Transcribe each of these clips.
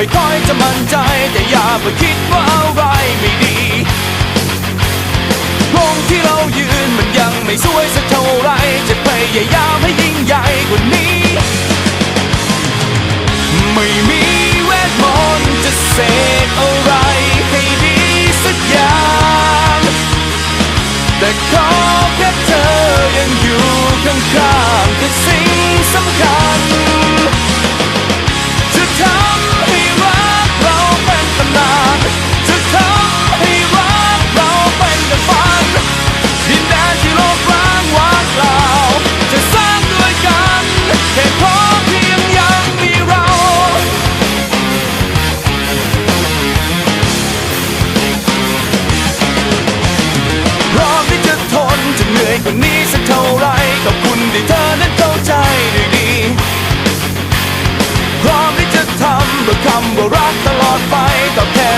ไม่ค่อยจะมั่นใจแต่อย่าไปคิดว่าอะไรไม่ดีตรงที่เรายืนมันยังไม่สวยสักเท่าไรจะพยายามให้ยิ่งใหญ่กว่านี้ ไม่มีเวทมนต์จะเสกอะไรให้ดีสักอย่าง แต่ขอแค่เธอยังอยู่ข้างๆคือสิ่งสำคัญ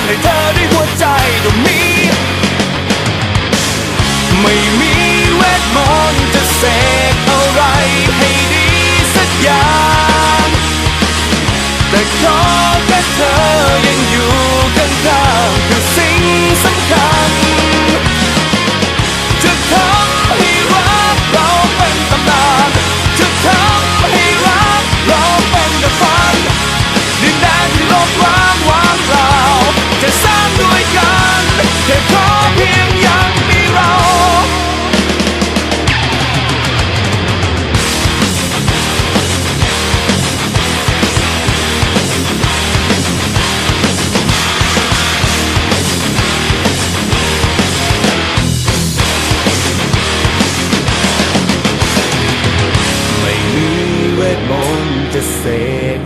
ให้เธอด้วยหัวใจตรงนี้ ไม่มีเวทมนต์จะเสกอะไรให้ดีสักอย่าง แต่ขอแค่เธอยังอยู่ข้างๆคือสิ่งสำคัญ จะทำให้รักเราเป็นตำนาน จะทำให้รักเราเป็นดังฝันดินแดนที่ลกร้างว่าง แค่ขอเพียงยังมีเราไม่มีเวทมนต์จะเส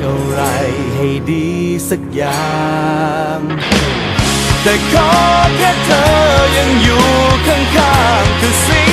กอะไรให้ดีสักอย่าง แต่ขอแค่เธอยังอยู่ข้างๆคือสิ